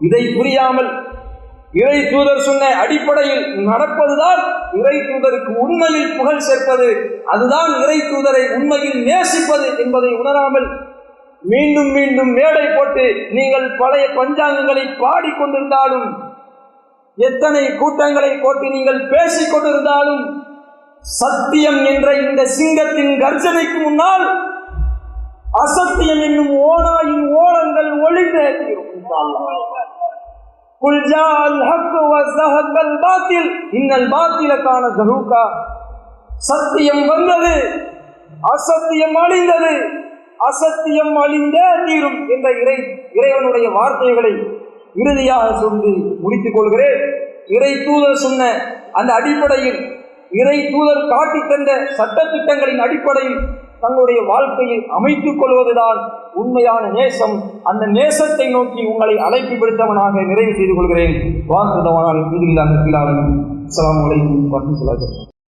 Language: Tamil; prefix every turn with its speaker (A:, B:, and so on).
A: இதை புரியாமல் இறை தூதர் சொன்ன அடிப்படையில் நடப்பதுதான் இறை தூதருக்கு உண்மையில் புகழ் சேர்ப்பது. அதுதான் இறை தூதரை உண்மையில் நேசிப்பது என்பதை உணராமல் மீண்டும் மீண்டும் மேடை போட்டு நீங்கள் பழைய பஞ்சாங்கங்களை பாடிக்கொண்டிருந்தாலும் எத்தனை கூட்டங்களை போட்டு நீங்கள் பேசிக் கொண்டிருந்தாலும் சத்தியம் என்ற இந்த சிங்கத்தின் கர்ஜனைக்கு முன்னால் அசத்தியம் என்னும் ஓனாயின் ஓலங்கள் ஒளிந்தே தீரும் இன்ஷா அல்லாஹ். குல் ஜாஅல் ஹக்கு வ ஸஹக்கல் பாத்தில் இன்னல் சத்தியம் வந்தது அசத்தியம் அழிந்தது அசத்தியம் அழிந்தே தீரும் என்ற இறை இறைவனுடைய வார்த்தைகளை இறுதியாக சொல்லி முடித்துக் கொள்கிறேன் இறை தூதர் சொன்ன அந்த அடிப்படையில் இறை தூதர் காட்டித் தந்த சட்டத்திட்டங்களின் அடிப்படையில் தங்களுடைய வாழ்க்கையை அமைத்துக் கொள்வதுதான் உண்மையான நேசம். அந்த நேசத்தை நோக்கி உங்களை அழைப்பு விடுத்தவனாக நிறைவு செய்து கொள்கிறேன். வாக்குதவனால் அஸ்லாம் வலைக்கும் வரமத்துல்லாஹி